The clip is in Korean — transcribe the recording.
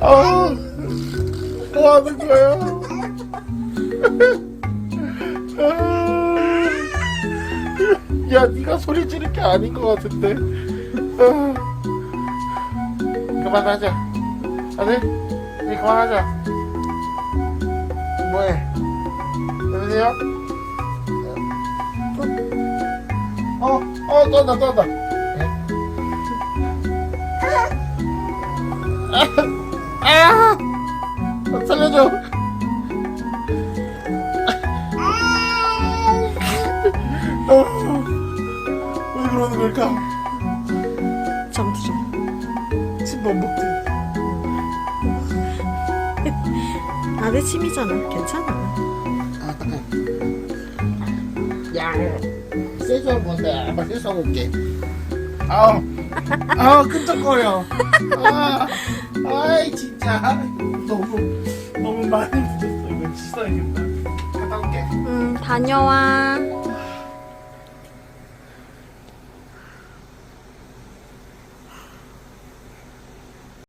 아, 뭐 하는 거야? 아, 야, 네가 소리 지를 게 아닌 것 같은데. 아, 그만하자. 안 해? 이제 그만하자. 뭐해? 여보세요? 어, 어, 떤다, 떤다. 아! 아! 살려줘! 아, 왜 그러는 걸까? 점프 좀. 침 반복돼. 나의 침이잖아. 괜찮아. 아, 야, 세수할 건데, 한번 세수하고 올게. 아우, 아우, 끈적거려. 아, 진짜. 너무, 너무 많이 묻었어. 이거 씻어야겠다. 갔다 올게. 응, 다녀와.